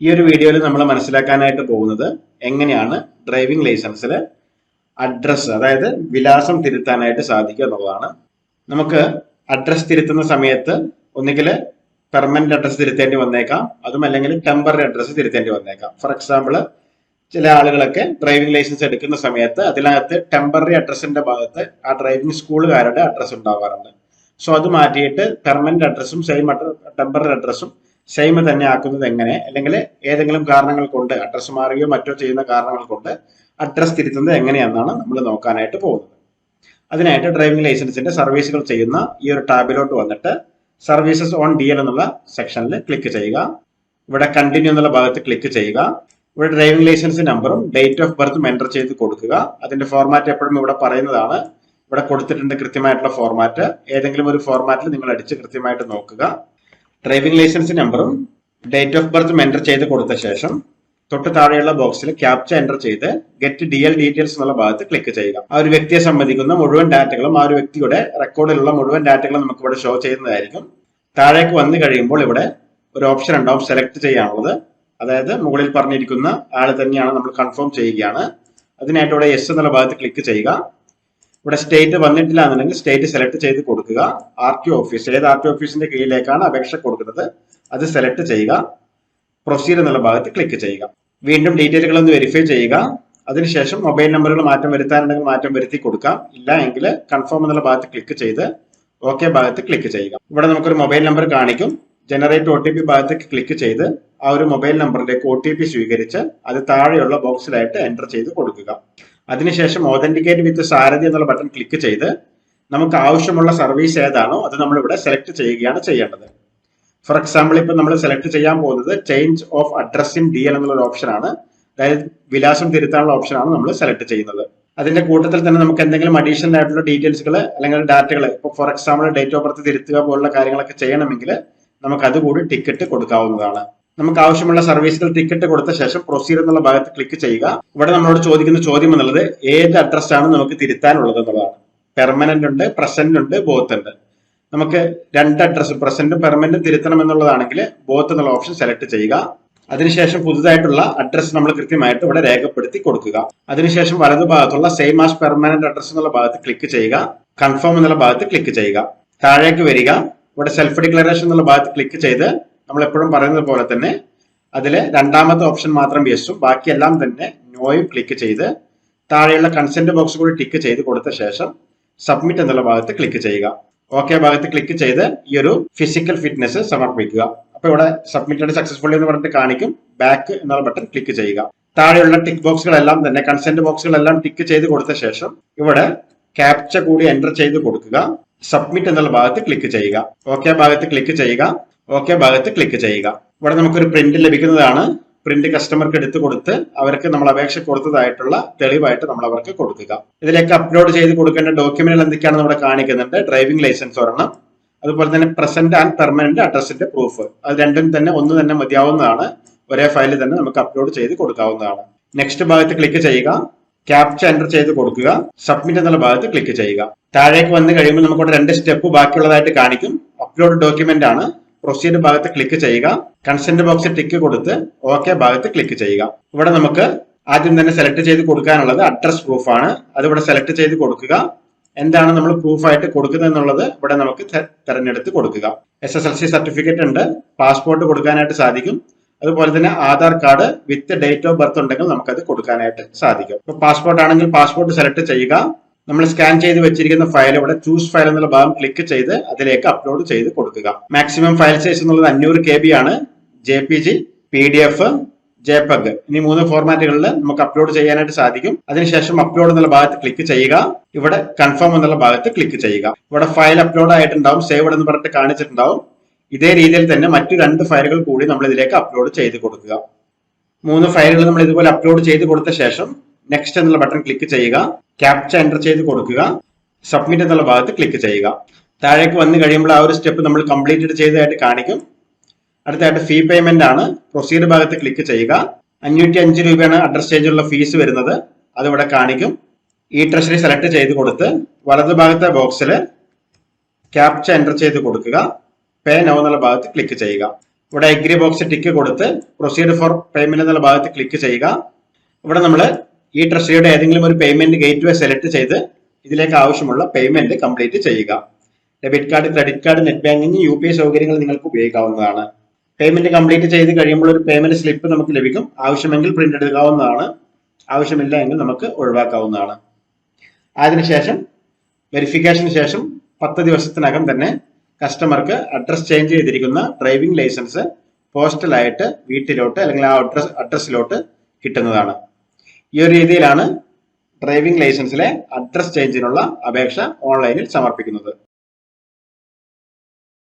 ഈ ഒരു വീഡിയോയിൽ നമ്മൾ മനസ്സിലാക്കാനായിട്ട് പോകുന്നത് എങ്ങനെയാണ് ഡ്രൈവിംഗ് ലൈസൻസിൽ അഡ്രസ്സ് അതായത് വിലാസം തിരുത്താനായിട്ട് സാധിക്കുക എന്നുള്ളതാണ്. നമുക്ക് അഡ്രസ്സ് തിരുത്തുന്ന സമയത്ത് ഒന്നുകിൽ പെർമനന്റ് അഡ്രസ്സ് തിരുത്തേണ്ടി വന്നേക്കാം. അതും അല്ലെങ്കിൽ ടെമ്പററി അഡ്രസ്സ് തിരുത്തേണ്ടി വന്നേക്കാം. ഫോർ എക്സാമ്പിൾ ചില ആളുകളൊക്കെ ഡ്രൈവിംഗ് ലൈസൻസ് എടുക്കുന്ന സമയത്ത് അതിനകത്ത് ടെമ്പററി അഡ്രസ്സിന്റെ ഭാഗത്ത് ആ ഡ്രൈവിംഗ് സ്കൂളുകാരുടെ അഡ്രസ്സ് ഉണ്ടാവാറുണ്ട്. സോ അത് മാറ്റിയിട്ട് പെർമനന്റ് അഡ്രസ്സും സെയിം ടെമ്പററി അഡ്രസ്സും സെയിം തന്നെ ആക്കുന്നത് എങ്ങനെ? അല്ലെങ്കിൽ ഏതെങ്കിലും കാരണങ്ങൾ കൊണ്ട് അഡ്രസ്സ് മാറുകയോ മറ്റോ ചെയ്യുന്ന കാരണങ്ങൾ കൊണ്ട് അഡ്രസ്സ് തിരുത്തുന്നത് എങ്ങനെയെന്നാണ് നമ്മൾ നോക്കാനായിട്ട് പോകുന്നത്. അതിനായിട്ട് ഡ്രൈവിംഗ് ലൈസൻസിന്റെ സർവീസുകൾ ചെയ്യുന്ന ഈ ഒരു ടാബിലോട്ട് വന്നിട്ട് സർവീസസ് ഓൺ ഡി എൽ എന്നുള്ള സെക്ഷനിൽ ക്ലിക്ക് ചെയ്യുക. ഇവിടെ കണ്ടിന്യൂ എന്നുള്ള ഭാഗത്ത് ക്ലിക്ക് ചെയ്യുക. ഇവിടെ ഡ്രൈവിംഗ് ലൈസൻസ് നമ്പറും ഡേറ്റ് ഓഫ് ബർത്തും എന്റർ ചെയ്ത് കൊടുക്കുക. അതിന്റെ ഫോർമാറ്റ് എപ്പോഴും ഇവിടെ പറയുന്നതാണ്. ഇവിടെ കൊടുത്തിട്ടുണ്ട് കൃത്യമായിട്ടുള്ള ഫോർമാറ്റ് ഏതെങ്കിലും ഒരു ഫോർമാറ്റിൽ നിങ്ങൾ അടിച്ച് കൃത്യമായിട്ട് നോക്കുക. ഡ്രൈവിംഗ് ലൈസൻസ് നമ്പറും ഡേറ്റ് ഓഫ് ബർത്തും എന്റർ ചെയ്ത് കൊടുത്ത ശേഷം തൊട്ട് താഴെയുള്ള ബോക്സിൽ ക്യാപ്ച എന്റർ ചെയ്ത് ഗെറ്റ് ഡി എൽ ഡീറ്റെയിൽസ് എന്നുള്ള ഭാഗത്ത് ക്ലിക്ക് ചെയ്യുക. ആ ഒരു വ്യക്തിയെ സംബന്ധിക്കുന്ന മുഴുവൻ ഡാറ്റകളും ആ ഒരു വ്യക്തിയുടെ റെക്കോർഡിലുള്ള മുഴുവൻ ഡാറ്റകളും നമുക്ക് ഇവിടെ ഷോ ചെയ്യുന്നതായിരിക്കും. താഴേക്ക് വന്നു കഴിയുമ്പോൾ ഇവിടെ ഒരു ഓപ്ഷൻ ഉണ്ടാവും സെലക്ട് ചെയ്യാനുള്ളത്. അതായത് മുകളിൽ പറഞ്ഞിരിക്കുന്ന ആൾ തന്നെയാണ് നമ്മൾ കൺഫേം ചെയ്യുകയാണ്. അതിനായിട്ട് ഇവിടെ യെസ് എന്നുള്ള ഭാഗത്ത് ക്ലിക്ക് ചെയ്യുക. ഇവിടെ സ്റ്റേറ്റ് വന്നിട്ടില്ല എന്നുണ്ടെങ്കിൽ സ്റ്റേറ്റ് സെലക്ട് ചെയ്ത് കൊടുക്കുക. ആർ ടി ഓഫീസ് ഏത് ആർ ടി ഓഫീസിന്റെ കീഴിലേക്കാണ് അപേക്ഷ കൊടുക്കുന്നത്? അത് സെലക്ട് ചെയ്യുക. പ്രൊസീഡ് എന്നുള്ള ഭാഗത്ത് ക്ലിക്ക് ചെയ്യുക. വീണ്ടും ഡീറ്റെയിലുകൾ ഒന്ന് വെരിഫൈ ചെയ്യുക. അതിനുശേഷം മൊബൈൽ നമ്പറുകൾ മാറ്റം വരുത്താനുണ്ടെങ്കിൽ മാറ്റം വരുത്തി കൊടുക്കാം. ഇല്ല എങ്കിൽ കൺഫേം എന്നുള്ള ഭാഗത്ത് ക്ലിക്ക് ചെയ്ത് ഓക്കെ ഭാഗത്ത് ക്ലിക്ക് ചെയ്യുക. ഇവിടെ നമുക്കൊരു മൊബൈൽ നമ്പർ കാണിക്കും. ജനറേറ്റ് ഒ ടി പി ഭാഗത്തേക്ക് ക്ലിക്ക് ചെയ്ത് ആ ഒരു മൊബൈൽ നമ്പറിലേക്ക് ഒ ടി പി സ്വീകരിച്ച് അത് താഴെയുള്ള ബോക്സിലായിട്ട് എന്റർ ചെയ്ത് കൊടുക്കുക. അതിനുശേഷം ഓതന്റിക്കേറ്റ് വിത്ത് സാരഥി എന്നുള്ള ബട്ടൺ ക്ലിക്ക് ചെയ്ത് നമുക്ക് ആവശ്യമുള്ള സർവീസ് ഏതാണോ അത് നമ്മളിവിടെ സെലക്ട് ചെയ്യുകയാണ് ചെയ്യേണ്ടത്. ഫോർ എക്സാമ്പിൾ ഇപ്പം നമ്മൾ സെലക്ട് ചെയ്യാൻ പോകുന്നത് change of address in D L എന്നുള്ള ഓപ്ഷൻ ആണ്. അതായത് വിലാസം തിരുത്താനുള്ള ഓപ്ഷൻ ആണ് നമ്മൾ സെലക്ട് ചെയ്യുന്നത്. അതിന്റെ കൂട്ടത്തിൽ തന്നെ നമുക്ക് എന്തെങ്കിലും അഡീഷണൽ ആയിട്ടുള്ള ഡീറ്റെയിൽസുകൾ അല്ലെങ്കിൽ ഡാറ്റകൾ ഇപ്പൊ for example date of birth തിരുത്തുക പോലുള്ള കാര്യങ്ങളൊക്കെ ചെയ്യണമെങ്കിൽ നമുക്ക് അതുകൂടി ടിക്കറ്റ് കൊടുക്കാവുന്നതാണ്. നമുക്ക് ആവശ്യമുള്ള സർവീസുകൾ ടിക്കറ്റ് കൊടുത്ത ശേഷം പ്രൊസീഡ് എന്നുള്ള ഭാഗത്ത് ക്ലിക്ക് ചെയ്യുക. ഇവിടെ നമ്മളോട് ചോദിക്കുന്ന ചോദ്യം എന്നുള്ളത് ഏത് അഡ്രസ് ആണ് നമുക്ക് തിരുത്താനുള്ളത് എന്നുള്ളതാണ്. പെർമനന്റ് ഉണ്ട് പ്രസന്റ് ഉണ്ട് ബോത്ത് ഉണ്ട്. നമുക്ക് രണ്ട് അഡ്രസ്സ് പ്രസന്റും പെർമനന്റും തിരുത്തണം എന്നുള്ളതാണെങ്കിൽ ബോത്ത് എന്നുള്ള ഓപ്ഷൻ സെലക്ട് ചെയ്യുക. അതിനുശേഷം പുതുതായിട്ടുള്ള അഡ്രസ്സ് നമ്മൾ കൃത്യമായിട്ട് ഇവിടെ രേഖപ്പെടുത്തി കൊടുക്കുക. അതിനുശേഷം വലതുഭാഗത്തുള്ള സെയിം ആസ് പെർമനന്റ് അഡ്രസ് എന്നുള്ള ഭാഗത്ത് ക്ലിക്ക് ചെയ്യുക. കൺഫേം എന്നുള്ള ഭാഗത്ത് ക്ലിക്ക് ചെയ്യുക. താഴേക്ക് വരിക. ഇവിടെ സെൽഫ് ഡിക്ലറേഷൻ എന്നുള്ള ഭാഗത്ത് ക്ലിക്ക് ചെയ്ത് നമ്മൾ എപ്പോഴും പറയുന്നത് പോലെ തന്നെ അതിൽ രണ്ടാമത്തെ ഓപ്ഷൻ മാത്രം യെസും ബാക്കിയെല്ലാം തന്നെ നോയും ക്ലിക്ക് ചെയ്ത് താഴെയുള്ള കൺസെന്റ് ബോക്സ് കൂടി ടിക്ക് ചെയ്ത് കൊടുത്ത ശേഷം സബ്മിറ്റ് എന്നുള്ള ഭാഗത്ത് ക്ലിക്ക് ചെയ്യുക. ഓക്കെ ഭാഗത്ത് ക്ലിക്ക് ചെയ്ത് ഈ ഒരു ഫിസിക്കൽ ഫിറ്റ്നസ് സമർപ്പിക്കുക. അപ്പൊ ഇവിടെ സബ്മിറ്റഡ് സക്സസ്ഫുള്ളി എന്ന് പറഞ്ഞിട്ട് കാണിക്കും. ബാക്ക് എന്നുള്ള ബട്ടൺ ക്ലിക്ക് ചെയ്യുക. താഴെയുള്ള ടിക്ക് ബോക്സുകളെല്ലാം തന്നെ കൺസെന്റ് ബോക്സുകളെല്ലാം ടിക്ക് ചെയ്ത് കൊടുത്ത ശേഷം ഇവിടെ ക്യാപ്ച കൂടി എന്റർ ചെയ്ത് കൊടുക്കുക. സബ്മിറ്റ് എന്നുള്ള ഭാഗത്ത് ക്ലിക്ക് ചെയ്യുക. ഓക്കെ ഭാഗത്ത് ക്ലിക്ക് ചെയ്യുക. ഓക്കെ ഭാഗത്ത് ക്ലിക്ക് ചെയ്യുക. ഇവിടെ നമുക്കൊരു പ്രിന്റ് ലഭിക്കുന്നതാണ്. പ്രിന്റ് കസ്റ്റമർക്ക് എടുത്തു കൊടുത്ത് അവർക്ക് നമ്മൾ അപേക്ഷ കൊടുത്തതായിട്ടുള്ള തെളിവായിട്ട് നമ്മൾ അവർക്ക് കൊടുക്കുക. ഇതിലേക്ക് അപ്ലോഡ് ചെയ്ത് കൊടുക്കേണ്ട ഡോക്യുമെന്റുകൾ എന്തൊക്കെയാണെന്ന് നമ്മുടെ കാണിക്കുന്നുണ്ട്. ഡ്രൈവിംഗ് ലൈസൻസ് ഒരെണ്ണം. അതുപോലെ തന്നെ പ്രസന്റ് ആൻഡ് പെർമനന്റ് അഡ്രസ്സിന്റെ പ്രൂഫ് അത് രണ്ടും തന്നെ ഒന്ന് തന്നെ മതിയാവുന്നതാണ്. ഒരേ ഫയലിൽ തന്നെ നമുക്ക് അപ്ലോഡ് ചെയ്ത് കൊടുക്കാവുന്നതാണ്. നെക്സ്റ്റ് ഭാഗത്ത് ക്ലിക്ക് ചെയ്യുക. ക്യാപ്ച എന്റർ ചെയ്ത് കൊടുക്കുക. സബ്മിറ്റ് എന്നുള്ള ഭാഗത്ത് ക്ലിക്ക് ചെയ്യുക. താഴേക്ക് വന്ന് കഴിയുമ്പോൾ നമുക്കിവിടെ രണ്ട് സ്റ്റെപ്പ് ബാക്കിയുള്ളതായിട്ട് കാണിക്കും. അപ്ലോഡ് ഡോക്യുമെന്റ് ആണ്. പ്രൊസീഡ് ഭാഗത്ത് ക്ലിക്ക് ചെയ്യുക. കൺസെന്റ് ബോക്സിൽ ടിക്ക് കൊടുത്ത് ഓക്കെ ഭാഗത്ത് ക്ലിക്ക് ചെയ്യുക. ഇവിടെ നമുക്ക് ആദ്യം തന്നെ സെലക്ട് ചെയ്ത് കൊടുക്കാനുള്ളത് അഡ്രസ് പ്രൂഫ് ആണ്. അത് ഇവിടെ സെലക്ട് ചെയ്ത് കൊടുക്കുക. എന്താണ് നമ്മൾ പ്രൂഫായിട്ട് കൊടുക്കുന്നത് എന്നുള്ളത് ഇവിടെ നമുക്ക് തെരഞ്ഞെടുത്ത് കൊടുക്കുക. S S L C certificate ഉണ്ട്. പാസ്പോർട്ട് കൊടുക്കാനായിട്ട് സാധിക്കും. അതുപോലെ തന്നെ Aadhaar card with date of birth ഉണ്ടെങ്കിൽ നമുക്കത് കൊടുക്കാനായിട്ട് സാധിക്കും. പാസ്പോർട്ട് ആണെങ്കിൽ പാസ്പോർട്ട് സെലക്ട് ചെയ്യുക. നമ്മൾ സ്കാൻ ചെയ്ത് വെച്ചിരിക്കുന്ന ഫയൽ ഇവിടെ ചൂസ് ഫയൽ എന്നുള്ള ഭാഗം ക്ലിക്ക് ചെയ്ത് അതിലേക്ക് അപ്ലോഡ് ചെയ്ത് കൊടുക്കുക. മാക്സിമം ഫയൽ സൈസ് എന്നുള്ളത് അഞ്ഞൂറ് കെ ബി ആണ് J P G P D F jpeg ഇനി മൂന്ന് ഫോർമാറ്റുകളിൽ നമുക്ക് അപ്ലോഡ് ചെയ്യാനായിട്ട് സാധിക്കും. അതിനുശേഷം അപ്ലോഡ് എന്നുള്ള ഭാഗത്ത് ക്ലിക്ക് ചെയ്യുക. ഇവിടെ കൺഫേം എന്നുള്ള ഭാഗത്ത് ക്ലിക്ക് ചെയ്യുക. ഇവിടെ ഫയൽ അപ്ലോഡ് ആയിട്ടുണ്ടാവും. സേവ് എന്ന് പറഞ്ഞിട്ട് കാണിച്ചിട്ടുണ്ടാവും. ഇതേ രീതിയിൽ തന്നെ മറ്റു രണ്ട് ഫയലുകൾ കൂടി നമ്മൾ ഇതിലേക്ക് അപ്ലോഡ് ചെയ്ത് കൊടുക്കുക. മൂന്ന് ഫയലുകൾ നമ്മൾ ഇതുപോലെ അപ്ലോഡ് ചെയ്ത് കൊടുത്ത ശേഷം നെക്സ്റ്റ് എന്നുള്ള ബട്ടൺ ക്ലിക്ക് ചെയ്യുക. ക്യാപ്ച എന്റർ ചെയ്ത് കൊടുക്കുക. സബ്മിറ്റ് എന്നുള്ള ഭാഗത്ത് ക്ലിക്ക് ചെയ്യുക. താഴേക്ക് വന്നു കഴിയുമ്പോൾ ആ ഒരു സ്റ്റെപ്പ് നമ്മൾ കംപ്ലീറ്റഡ് ചെയ്തതായിട്ട് കാണിക്കും. അടുത്തായിട്ട് ഫീ പേയ്മെന്റ് ആണ്. പ്രൊസീഡ് ഭാഗത്ത് ക്ലിക്ക് ചെയ്യുക. അഞ്ഞൂറ്റി അഞ്ച് രൂപയാണ് അഡ്രസ് ചേഞ്ചുള്ള ഫീസ് വരുന്നത്. അതിവിടെ കാണിക്കും. ഈ ട്രഷറി സെലക്ട് ചെയ്ത് കൊടുത്ത് വലതു ഭാഗത്തെ ബോക്സിൽ ക്യാപ്ച എന്റർ ചെയ്ത് കൊടുക്കുക. പേ നോ എന്നുള്ള ഭാഗത്ത് ക്ലിക്ക് ചെയ്യുക. ഇവിടെ എഗ്രി ബോക്സ് ടിക്ക് കൊടുത്ത് പ്രൊസീഡ് ഫോർ പേയ്മെന്റ് എന്നുള്ള ഭാഗത്ത് ക്ലിക്ക് ചെയ്യുക. ഇവിടെ നമ്മൾ ഈ ട്രഷറിയുടെ ഏതെങ്കിലും ഒരു പേയ്മെന്റ് ഗേറ്റ് വേ സെലക്ട് ചെയ്ത് ഇതിലേക്ക് ആവശ്യമുള്ള പേയ്മെന്റ് കംപ്ലീറ്റ് ചെയ്യുക. Debit card credit card net banking U P I സൗകര്യങ്ങൾ നിങ്ങൾക്ക് ഉപയോഗിക്കാവുന്നതാണ്. പേയ്മെന്റ് കംപ്ലീറ്റ് ചെയ്ത് കഴിയുമ്പോൾ ഒരു പേയ്മെന്റ് സ്ലിപ്പ് നമുക്ക് ലഭിക്കും. ആവശ്യമെങ്കിൽ പ്രിന്റ് എടുക്കാവുന്നതാണ്. ആവശ്യമില്ല എങ്കിൽ നമുക്ക് ഒഴിവാക്കാവുന്നതാണ്. അതിനുശേഷം വെരിഫിക്കേഷന് ശേഷം പത്ത് ദിവസത്തിനകം തന്നെ കസ്റ്റമർക്ക് അഡ്രസ് ചേഞ്ച് ചെയ്തിരിക്കുന്ന ഡ്രൈവിംഗ് ലൈസൻസ് പോസ്റ്റലായിട്ട് വീട്ടിലോട്ട് അല്ലെങ്കിൽ ആ അഡ്രസ് അഡ്രസ്സിലോട്ട് കിട്ടുന്നതാണ്. ഈ ഒരു രീതിയിലാണ് ഡ്രൈവിംഗ് ലൈസൻസിലെ അഡ്രസ് ചേഞ്ചിനുള്ള അപേക്ഷ ഓൺലൈനിൽ സമർപ്പിക്കുന്നത്.